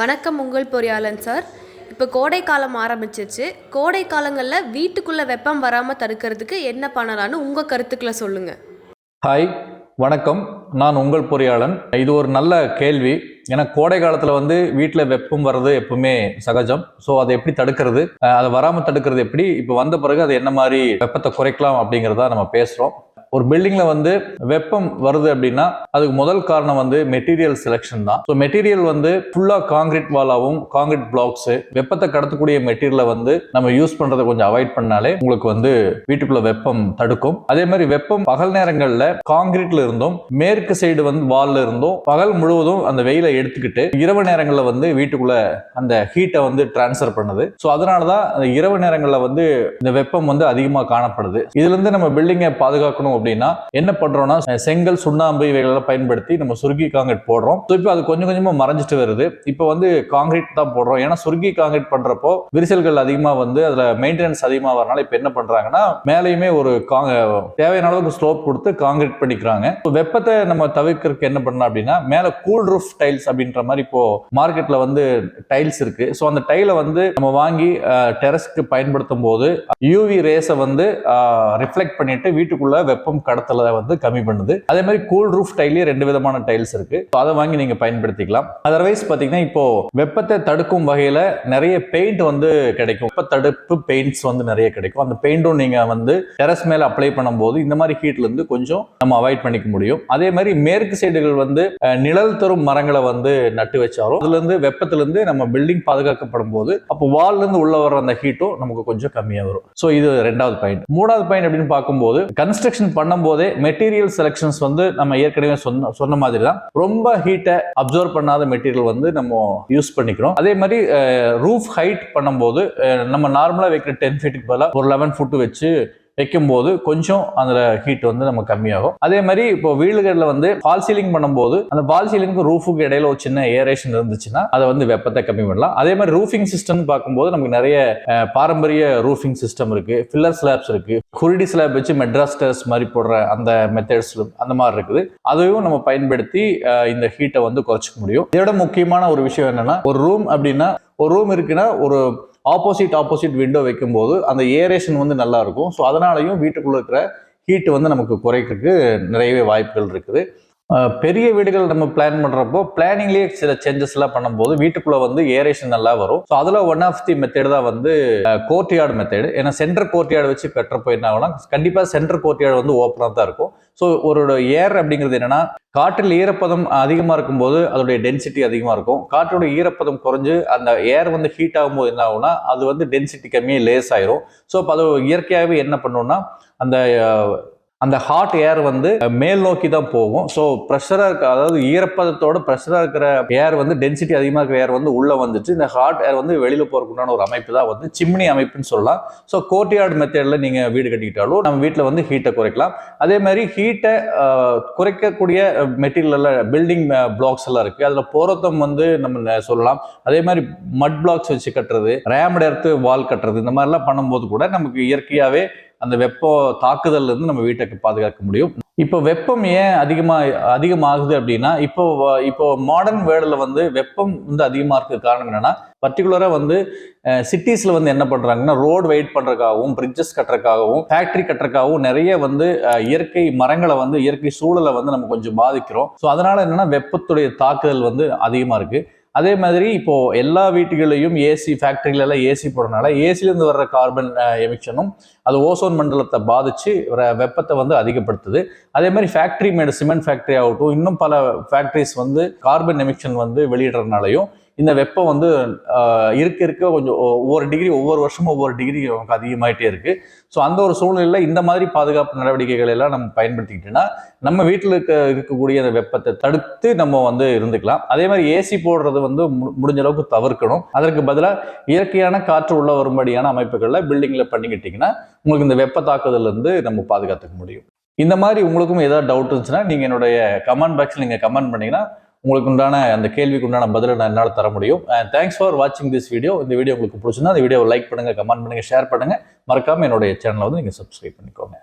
வணக்கம் உங்கள் பொறியாளன் சார். இப்போ கோடை காலம் ஆரம்பிச்சிருச்சு. கோடை காலங்களில் வீட்டுக்குள்ளே வெப்பம் வராமல் தடுக்கிறதுக்கு என்ன பண்ணலான்னு உங்கள் கருத்துக்களை சொல்லுங்கள் ஹாய் வணக்கம். நான் உங்கள் பொறியாளன். இது ஒரு நல்ல கேள்வி. ஏன்னா கோடை காலத்தில் வந்து வீட்டில் வெப்பம் வர்றது எப்பவுமே சகஜம். ஸோ அதை எப்படி தடுக்கிறது? அதை வராமல் தடுக்கிறது எப்படி? இப்போ வந்த பிறகு அது என்ன மாதிரி வெப்பத்தை குறைக்கலாம் அப்படிங்கிறத நம்ம பேசுகிறோம் ஒரு பில்டிங்ல வந்து வெப்பம் வருது அப்படின்னா அதுக்கு முதல் காரணம் வந்து மெட்டீரியல் செலெக்ஷன் தான். ஸோ மெட்டீரியல் வந்து ஃபுல்லா காங்கிரீட் வாலாவும் காங்கிரீட் பிளாக்ஸ் வெப்பத்தை கடத்தக்கூடிய மெட்டீரியலை வந்து நம்ம யூஸ் பண்றதை கொஞ்சம் அவாய்ட் பண்ணாலே உங்களுக்கு வந்து வீட்டுக்குள்ள வெப்பம் தடுக்கும். அதே மாதிரி வெப்பம் பகல் நேரங்கள்ல காங்கிரீட்ல இருந்தும் மேற்கு சைடு வந்து வால்ல இருந்தும் பகல் முழுவதும் அந்த வெயிலை எடுத்துக்கிட்டு இரவு நேரங்களில் வந்து வீட்டுக்குள்ள அந்த ஹீட்டை வந்து டிரான்ஸ்ஃபர் பண்ணுது. ஸோ அதனால தான் அந்த இரவு நேரங்களில் வந்து இந்த வெப்பம் வந்து அதிகமாக காணப்படுது. இதுலேருந்து நம்ம பில்டிங்கை பாதுகாக்கணும் அப்படின்னா என்ன பண்றோம்னா செங்கல் சுண்ணாம்பு இவைகளெல்லாம் பயன்படுத்தி நம்ம சுருக்கி காங்கிரீட் போடுறோம். ஸோ இப்போ அது கொஞ்சம் கொஞ்சமா மறைஞ்சிட்டு வருது. இப்போ வந்து காங்கிரீட் தான் போடுறோம். ஏன்னா சுருக்கி காங்கிரீட் பண்றப்போ விரிசல்கள் அதிகமா வந்து அதுல மெயின்டெனன்ஸ் அதிகமா வரனால இப்போ என்ன பண்றாங்கன்னா மேலேயுமே ஒரு காங்க தேவையான அளவுக்கு ஸ்லோப் கொடுத்து காங்கிரீட் பண்ணிக்கிறாங்க. இப்போ வெப்பத்தை நம்ம தவிர்க்கிறதுக்கு என்ன பண்ணலாம் அப்படின்னா மேல கூல் ரூஃப் டைல்ஸ் அப்படின்ற மாதிரி இப்போ மார்க்கெட்ல வந்து டைல்ஸ் இருக்கு. ஸோ அந்த டைலை வந்து நம்ம வாங்கி டெரஸ்க்கு பயன்படுத்தும் போது யூவி ரேஸை வந்து ரிஃப்ளெக்ட் பண்ணிட்டு வீட்டுக்குள்ள வெப்ப வெப்பம் கடத்தலை வந்து கம்மி பண்ணுது. அதே மாதிரி கூல் ரூஃப் டைல்லே ரெண்டு விதமான டைல்ஸ் இருக்கு. அதை வாங்கி நீங்க பயன்படுத்திக்கலாம். அதர்வைஸ் பாத்தீங்கன்னா இப்போ வெப்பத்தை தடுக்கும் வகையில நிறைய பெயிண்ட் வந்து கிடைக்கும். வெப்ப தடுப்பு பெயிண்ட்ஸ் வந்து நிறைய கிடைக்கும். அந்த பெயிண்டும் நீங்க வந்து டெரஸ் மேல அப்ளை பண்ணும்போது இந்த மாதிரி ஹீட்ல இருந்து கொஞ்சம் நம்ம அவாய்ட் பண்ணிக்க முடியும். அதே மாதிரி மேற்கு சைடுகள் வந்து நிழல் தரும் மரங்களை வந்து நட்டு வச்சாலும் அதுல இருந்து வெப்பத்துல இருந்து நம்ம பில்டிங் பாதுகாக்கப்படும் போது அப்போ வால்ல இருந்து உள்ள வர அந்த ஹீட்டும் நமக்கு கொஞ்சம் கம்மியா வரும். ஸோ இது ரெண்டாவது பாயிண்ட் மூணாவது பாயிண்ட் அப்படின்னு பார்க்கும்போது கன்ஸ்ட்ரக்ஷன் பண்ணும்போதே மெட்டீரியல் செலெக்ஷன்ஸ் வந்து நம்ம ஏற்கனவே சொன்ன சொன்ன மாதிரி தான் ரொம்ப ஹீட்டை அப்சர்வ் பண்ணாத மெட்டீரியல் வந்து நம்ம யூஸ் பண்ணிக்கிறோம். அதே மாதிரி ரூஃப் ஹைட் பண்ணும்போது நம்ம நார்மலாக வைக்கிற டென் ஃபீட்டுக்கு பதிலாக ஒரு லெவன் ஃபுட்டு வச்சு வைக்கும்போது கொஞ்சம் அதில் ஹீட் வந்து நம்ம கம்மியாகும். அதே மாதிரி இப்போ வீடுகளில் வந்து ஃபால் சீலிங் பண்ணும்போது அந்த ஃபால் சீலிங்க்கு ரூஃபுக்கு இடையில ஒரு சின்ன ஏரேஷன் இருந்துச்சுன்னா அதை வந்து வெப்பத்தை கம்மி பண்ணலாம். அதே மாதிரி ரூஃபிங் சிஸ்டம் பார்க்கும்போது நமக்கு நிறைய பாரம்பரிய ரூஃபிங் சிஸ்டம் இருக்கு. ஃபில்லர் ஸ்லாப்ஸ் இருக்கு. குருடி ஸ்லாப் வச்சு மெட்ராஸ்டர்ஸ் மாதிரி போடுற அந்த மெத்தட்ஸ் அந்த மாதிரி இருக்குது. அதையும் நம்ம பயன்படுத்தி இந்த ஹீட்டை வந்து குறைச்சிக்க முடியும். இதோட முக்கியமான ஒரு விஷயம் என்னன்னா ஒரு ரூம் அப்படின்னா ஒரு ரூம் இருக்குன்னா ஒரு ஆப்போசிட் ஆப்போசிட் விண்டோ வைக்கும்போது அந்த ஏரேஷன் வந்து நல்லா இருக்கும். ஸோ அதனாலையும் வீட்டுக்குள்ளே இருக்கிற ஹீட் வந்து நமக்கு குறைக்கிறதுக்கு நிறையவே வாய்ப்புகள் இருக்குது. பெரிய வீடுகள் நம்ம பிளான் பண்ணுறப்போ பிளானிங்லேயே சில சேஞ்சஸ்லாம் பண்ணும்போது வீட்டுக்குள்ளே வந்து ஏரேஷன் நல்லா வரும். ஸோ அதில் ஒன் ஆஃப் தி மெத்தேடு தான் வந்து கோர்ட்யார்டு மெத்தேடு ஏன்னா சென்டர் கோர்ட்யார்டு வச்சு பெற்றப்போ என்ன ஆகும்னா கண்டிப்பாக சென்டர் கோர்ட்யார்டு வந்து ஓப்பனாக தான் இருக்கும். ஸோ ஒரு ஏர் அப்படிங்கிறது என்னன்னா காற்றில் ஈரப்பதம் அதிகமாக இருக்கும்போது அதோடைய டென்சிட்டி அதிகமாக இருக்கும். காற்றோட ஈரப்பதம் குறைஞ்சு அந்த ஏர் வந்து ஹீட் ஆகும்போது என்ன ஆகும்னா அது வந்து டென்சிட்டி கம்மியாக லேஸ் ஆயிரும் ஸோ அப்போ அது இயற்கையாகவே என்ன பண்ணுன்னா அந்த அந்த ஹாட் ஏர் வந்து மேல் நோக்கி தான் போகும். ஸோ ப்ரெஷராக இருக்க அதாவது ஈரப்பதத்தோட ப்ரெஷராக இருக்கிற ஏர் வந்து டென்சிட்டி அதிகமாக இருக்கிற ஏர் வந்து உள்ளே வந்துட்டு இந்த ஹாட் ஏர் வந்து வெளியில் போகிறதுக்குண்டான ஒரு அமைப்பு தான் வந்து சிம்னி அமைப்புன்னு சொல்லலாம். ஸோ கோர்ட்யார்டு மெத்தடில் நீங்கள் வீடு கட்டிக்கிட்டாலும் நம்ம வீட்டில் வந்து ஹீட்டை குறைக்கலாம். அதே மாதிரி ஹீட்டை குறைக்கக்கூடிய மெட்டீரியல் பில்டிங் பிளாக்ஸ் எல்லாம் இருக்குது அதில் போரத்தம் வந்து நம்ம சொல்லலாம். அதே மாதிரி மட் பிளாக்ஸ் வச்சு கட்டுறது ரேமட் எடுத்து வால் கட்டுறது இந்த மாதிரிலாம் பண்ணும்போது கூட நமக்கு இயற்கையாகவே அந்த வெப்ப தாக்குதல்ல இருந்து நம்ம வீட்டுக்கு பாதுகாக்க முடியும். இப்போ வெப்பம் ஏன் அதிகமாக அதிகமாகுது அப்படின்னா இப்போ இப்போ மாடர்ன் வேர்ல்டில் வந்து வெப்பம் வந்து அதிகமாக இருக்க காரணம் என்னென்னா பர்டிகுலராக வந்து சிட்டிஸில் வந்து என்ன பண்ணுறாங்கன்னா ரோடு வெயிட் பண்ணுறக்காகவும் பிரிட்ஜஸ் கட்டுறதுக்காகவும் ஃபேக்ட்ரி கட்டுறக்காகவும் நிறைய வந்து இயற்கை மரங்களை வந்து இயற்கை சூழலை வந்து நம்ம கொஞ்சம் பாதிக்கிறோம். ஸோ அதனால் என்னென்னா வெப்பத்துடைய தாக்குதல் வந்து அதிகமாக இருக்குது அதே மாதிரி இப்போ எல்லா வீட்டுகளையும் ஏசி ஃபேக்டரியில எல்லாம் ஏசி போடுறதுனால ஏசிலேருந்து வர்ற கார்பன் எமிஷனும் அது ஓசோன் மண்டலத்தை பாதிச்சு வர வெப்பத்தை வந்து அதிகப்படுத்துது. அதே மாதிரி ஃபேக்டரி மேடு சிமெண்ட் ஃபேக்டரி ஆகட்டும் இன்னும் பல ஃபேக்டரிஸ் வந்து கார்பன் எமிஷன் வந்து வெளியிடுறதுனாலையும் இந்த வெப்பம் வந்து இருக்க இருக்க கொஞ்சம் ஒவ்வொரு டிகிரி ஒவ்வொரு வருஷமும் ஒவ்வொரு டிகிரி நமக்கு அதிகமாயிட்டே இருக்கு. ஸோ அந்த ஒரு சூழ்நிலையில் இந்த மாதிரி பாதுகாப்பு நடவடிக்கைகள் எல்லாம் நம்ம பயன்படுத்திக்கிட்டோன்னா நம்ம வீட்டில் இருக்க இருக்கக்கூடிய அந்த வெப்பத்தை தடுத்து நம்ம வந்து இருந்துக்கலாம். அதே மாதிரி ஏசி போடுறது வந்து மு- முடிஞ்ச அளவுக்கு தவிர்க்கணும். அதற்கு பதிலாக இயற்கையான காற்று உள்ள வரும்படியான அமைப்புகளில் பில்டிங்கில் பண்ணிக்கிட்டிங்கன்னா உங்களுக்கு இந்த வெப்ப தாக்குதலேருந்து நம்ம பாதுகாத்துக்க முடியும். இந்த மாதிரி உங்களுக்கும் ஏதாவது டவுட் இருந்துச்சுன்னா நீங்கள் என்னுடைய கமெண்ட் பாக்ஸில் நீங்கள் கமெண்ட் பண்ணிங்கன்னா உங்களுக்கு உண்டான அந்த கேள்விக்கு உண்டான பதிலை நான் என்னால் தர முடியும். தேங்க்ஸ் ஃபார் வாட்சிங் திஸ் வீடியோ இந்த வீடியோ உங்களுக்கு பிடிச்சிருந்தா அந்த வீடியோவை லைக் பண்ணுங்கள் கமெண்ட் பண்ணுங்கள் ஷேர் பண்ணுங்கள் மறக்காமல் என்னுடைய சேனலை வந்து நீங்கள் சப்ஸ்கிரைப் பண்ணிக்கோங்க.